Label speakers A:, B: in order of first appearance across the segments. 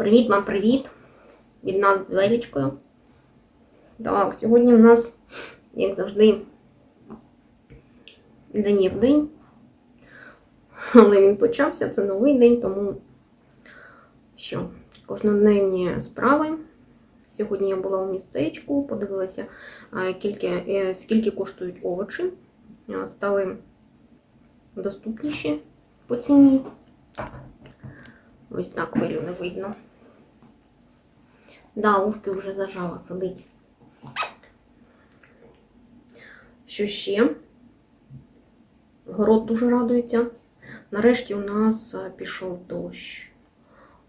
A: Привіт вам, привіт! Від нас з Велічкою. Так, сьогодні у нас, як завжди, день є в день. Але він почався, це новий день, тому що кожнодневні справи. Сьогодні я була у містечку, подивилася, а, кільки, е, скільки коштують овочі. Стали доступніші по ціні. Ось так велю не видно. Да, ушки вже зажала, сидить. Що ще? Город дуже радується. Нарешті у нас пішов дощ.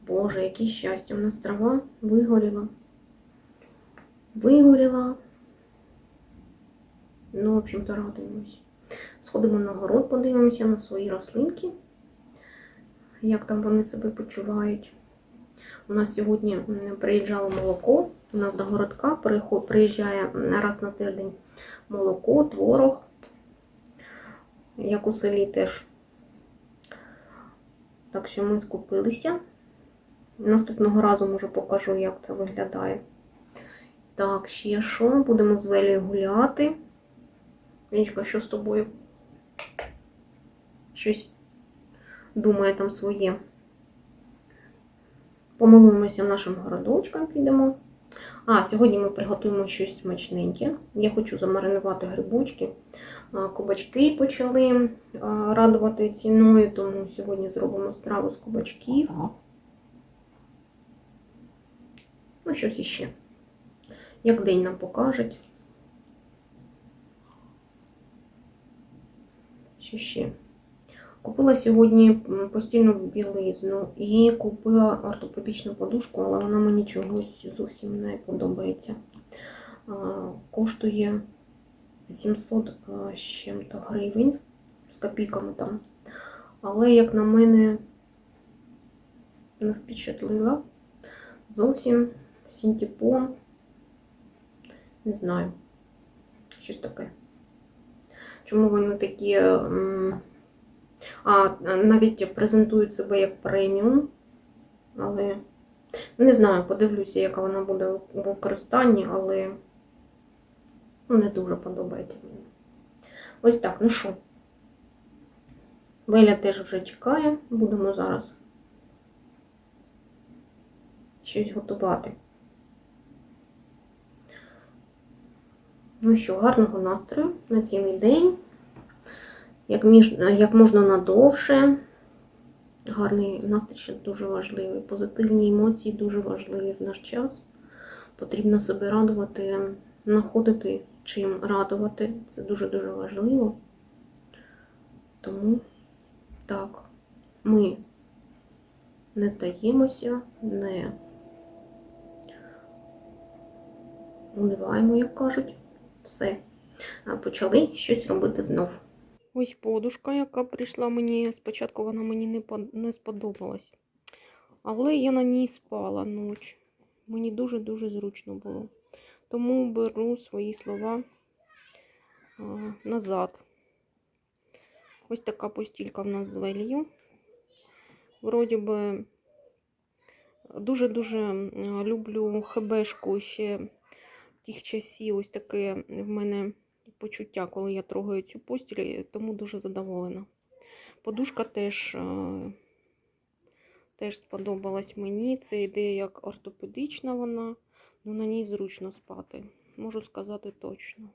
A: Боже, яке щастя, у нас трава вигоріла. Вигоріла. Ну, в общем-то, радуємось. Сходимо на город, подивимося на свої рослинки, як там вони себе почувають. У нас сьогодні приїжджало молоко. У нас до городка приїжджає раз на тиждень молоко, творог, як у селі теж. Так що ми скупилися. Наступного разу, може, покажу, як це виглядає. Так, ще що? Будемо з Велією гуляти. Вінечка, що з тобою? Щось думає там своє. Помилуємося нашим городочкам, підемо. А, сьогодні ми приготуємо щось смачненьке. Я хочу замаринувати грибочки. А, Кабачки почали радувати ціною, тому сьогодні зробимо страву з кабачків. Ну, щось іще. Як день нам покажуть. Що ще? Купила сьогодні постільну білизну і купила ортопедичну подушку, але вона мені чогось зовсім не подобається. Коштує 700 а, з чим-то гривень з копійками там. Але, як на мене, не впечатлила. Зовсім синтепон. Не знаю. Щось таке. Чому вони такі. А, навіть презентують себе як преміум. Але не знаю, подивлюся, яка вона буде в використанні, але ну, не дуже подобається мені. Ось так, ну що. Веля теж вже чекає, будемо зараз щось готувати. Ну що, гарного настрою на цілий день. Як, між, як можна надовше. Гарний настрій дуже важливий. Позитивні емоції дуже важливі в наш час. Потрібно себе радувати, знаходити чим радувати. Це дуже-дуже важливо. Тому так, ми не здаємося, не униваємо, як кажуть. Все. Почали щось робити знов. Ось подушка, яка прийшла мені. Спочатку вона мені не, сподобалась. Але я на ній спала ніч. Мені дуже-дуже зручно було. Тому беру свої слова назад. Ось така постілька в нас з велію. Вроді би, дуже-дуже люблю хебешку ще тих часів. Ось таке в мене почуття, коли я трогаю цю постіль, тому дуже задоволена. Подушка теж, е, теж сподобалась мені. Це ідея як ортопедична вона, ну на ній зручно спати. Можу сказати точно.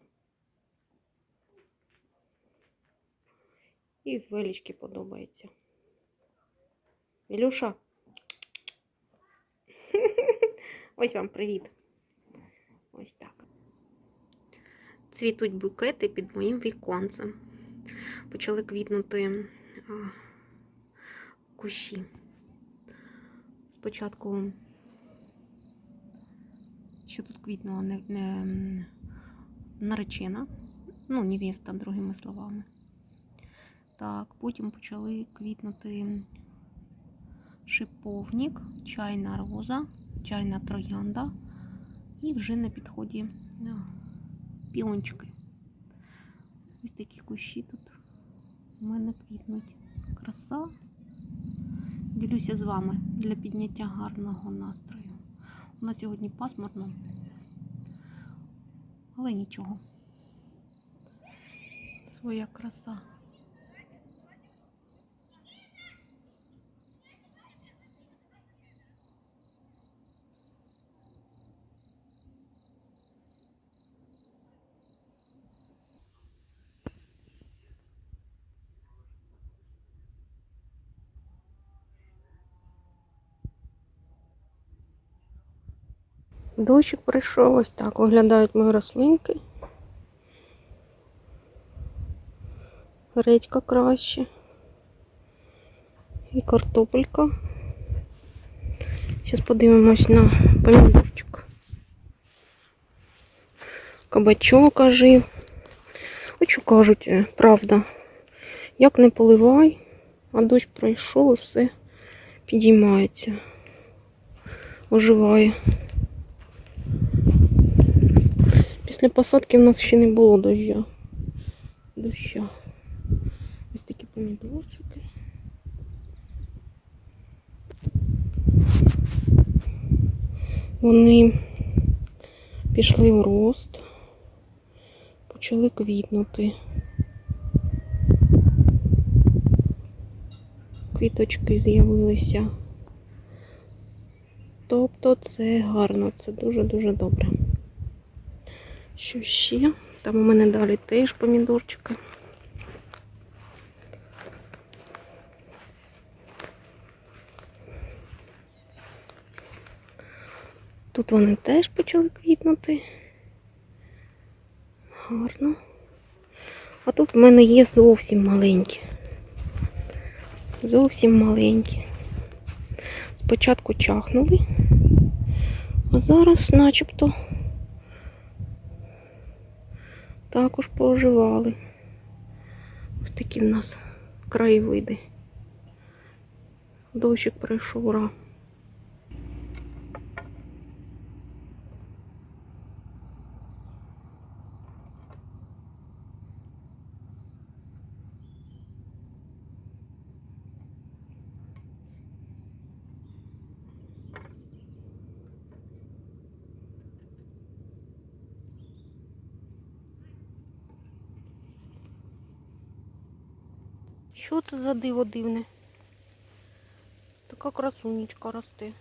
A: І велички подобається. Ілюша. Ось вам привіт. Ось так. Цвітуть букети під моїм віконцем. Почали квітнути кущі. Спочатку, що тут квітнула не, не наречена, ну, невеста, другими словами. Так, потім почали квітнути шиповник, чайна роза, чайна троянда. І вже на підході а, піончики. Ось такі кущі тут у мене квітнуть. Краса. Ділюся з вами для підняття гарного настрою. У нас сьогодні пасмурно, але нічого. Своя краса. Дощик прийшов, ось так виглядають мої рослинки. Редька краще. І картопелька. Зараз подивимось на помідорчик. Кабачок ожив. Що кажуть, е, правда. Як не поливай, а дощ пройшов і все підіймається. Оживає. Після посадки в нас ще не було доща. Доща. Ось такі помідорчики. Вони пішли в рост, почали квітнути. Квіточки з'явилися. Тобто це гарно, це дуже-дуже добре. Що ще? Там у мене далі теж помідорчики. Тут вони теж почали квітнути. Гарно. А тут в мене є зовсім маленькі. Зовсім маленькі. Спочатку чахнули, а зараз начебто також поживали. Ось такі в нас краєвиди. Дощик пройшов ура. Що це за диво дивне? Така красунечка росте.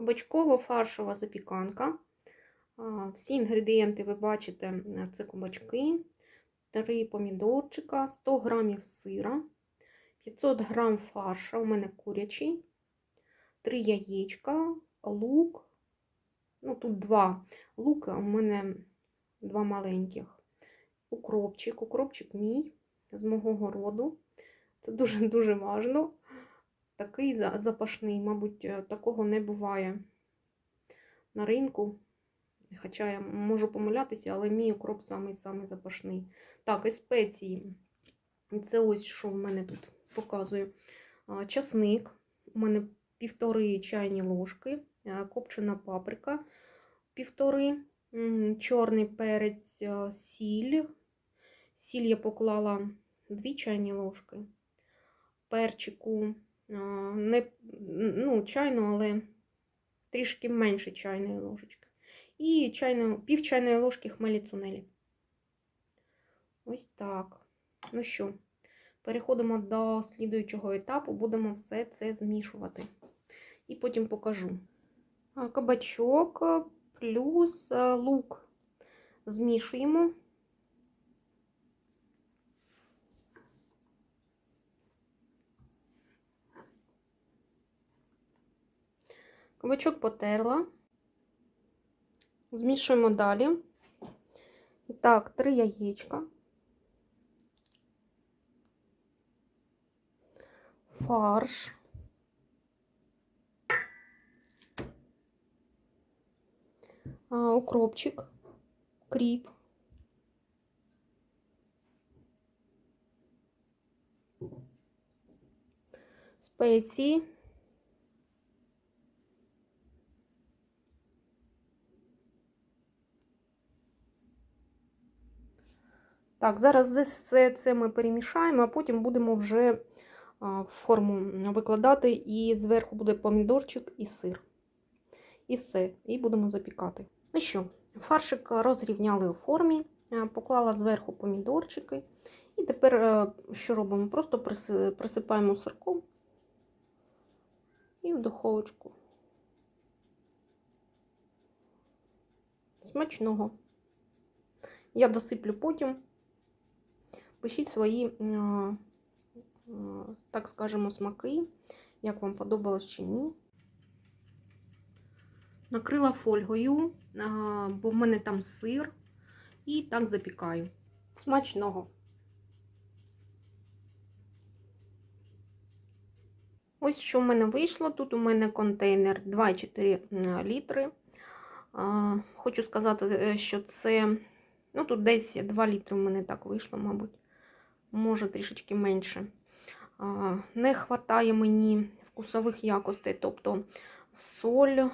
A: Кабачково-фаршова запіканка. Всі інгредієнти ви бачите, це кабачки, 3 помідорчика, 100 грамів сира, 500 грам фарша, у мене курячий, 3 яєчка, лук, ну тут 2 лука, у мене 2 маленьких, укропчик, укропчик мій, з мого городу. Це дуже-дуже важливо такий запашний, мабуть, е, такого не буває на ринку. Хоча я можу помилятися, але мій укроп самий-самий запашний. Так, і спеції. Це ось що в мене тут показую. Часник. У мене півтори чайні ложки, копчена паприка, півтори, чорний перець, сіль. Сіль я поклала 2 чайні ложки. Перчику не ну, чайну, але трішки менше чайної ложечки. І чайну, пів чайної ложки хмелі цунелі. Ось так. Ну що, переходимо до слідуючого етапу, будемо все це змішувати. і потім покажу. Кабачок плюс лук змішуємо. Кабачок потерла. Змішуємо далі. Так, три яєчка. Фарш. Укропчик, кріп. Спеції. Так, зараз все це ми перемішаємо, а потім будемо вже форму викладати, і зверху буде помідорчик і сир. І все, і будемо запікати. Ну що, фаршик розрівняли у формі, поклала зверху помідорчики. І тепер е, що робимо? Просто присипаємо сирком і в духовочку. Смачного. Я досиплю потім. Пишіть свої, так скажемо, смаки, як вам подобалось чи ні. Накрила фольгою, бо в мене там сир, і так запікаю. Смачного. Ось що в мене вийшло. Тут у мене контейнер 2,4 літри. Хочу сказати, е, що це, ну тут десь 2 літри в мене так вийшло, мабуть. Може трішечки менше. Не вистачає мені вкусових якостей, тобто соль,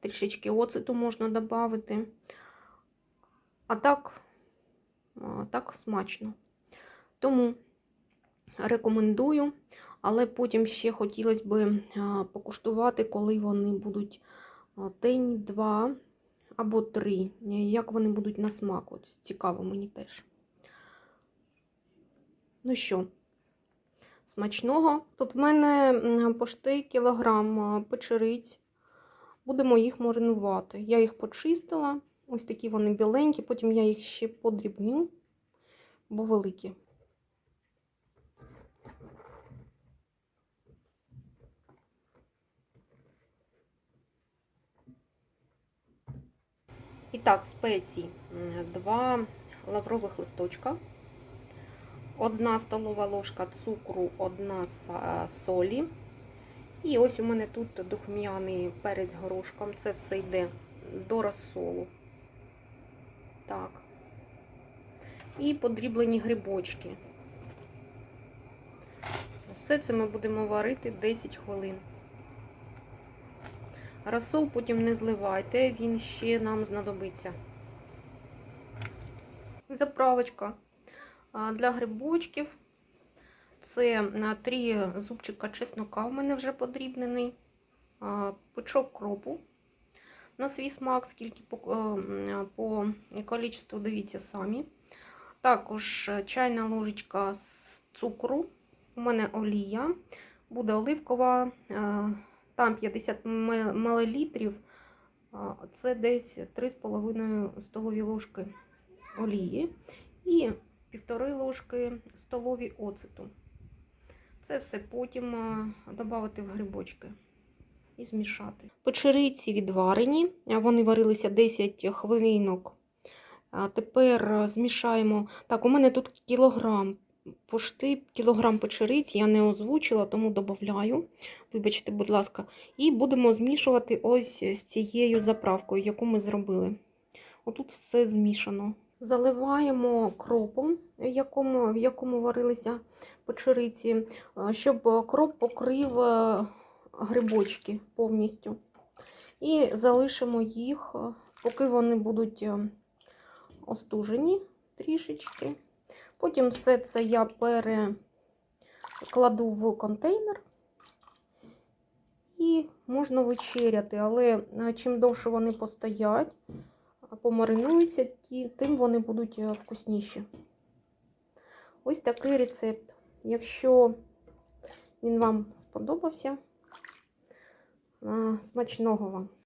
A: трішечки оцету можна додати. А так, так смачно. Тому рекомендую, але потім ще хотілося б покуштувати, коли вони будуть день, два або три. Як вони будуть на смак. От, цікаво мені теж. Ну що, смачного. Тут в мене пошти кілограм печериць. Будемо їх маринувати. Я їх почистила. Ось такі вони біленькі, потім я їх ще подрібню, бо великі. І так, спеції. Два лаврових листочка, одна столова ложка цукру, одна са- солі. І ось у мене тут духмяний перець горошком. Це все йде до розсолу. Так. І подріблені грибочки. Все це ми будемо варити 10 хвилин. Розсол потім не зливайте, він ще нам знадобиться. Заправочка для грибочків. Це на три зубчика чеснока в мене вже подрібнений, пучок кропу на свій смак, скільки по, е, по кількості дивіться самі. Також чайна ложечка цукру. У мене олія, буде оливкова, е, там 50 мл, це десь 3,5 столові ложки олії і 1,5 ложки столові оцету. Це все потім додати в грибочки і змішати. Печериці відварені, вони варилися 10 хвилинок. Тепер змішаємо. Так, у мене тут кілограм пошти, кілограм печериць, я не озвучила, тому додаю. Вибачте, будь ласка, і будемо змішувати ось з цією заправкою, яку ми зробили. Отут все змішано. Заливаємо кропом, в якому, в якому варилися печериці, щоб кроп покрив грибочки повністю. І залишимо їх, поки вони будуть остужені трішечки. Потім все це я перекладу в контейнер і можна вечеряти, але чим довше вони постоять, помаринуються, тим вони будуть вкусніші. Ось такий рецепт. Якщо він вам сподобався, Смачного вам!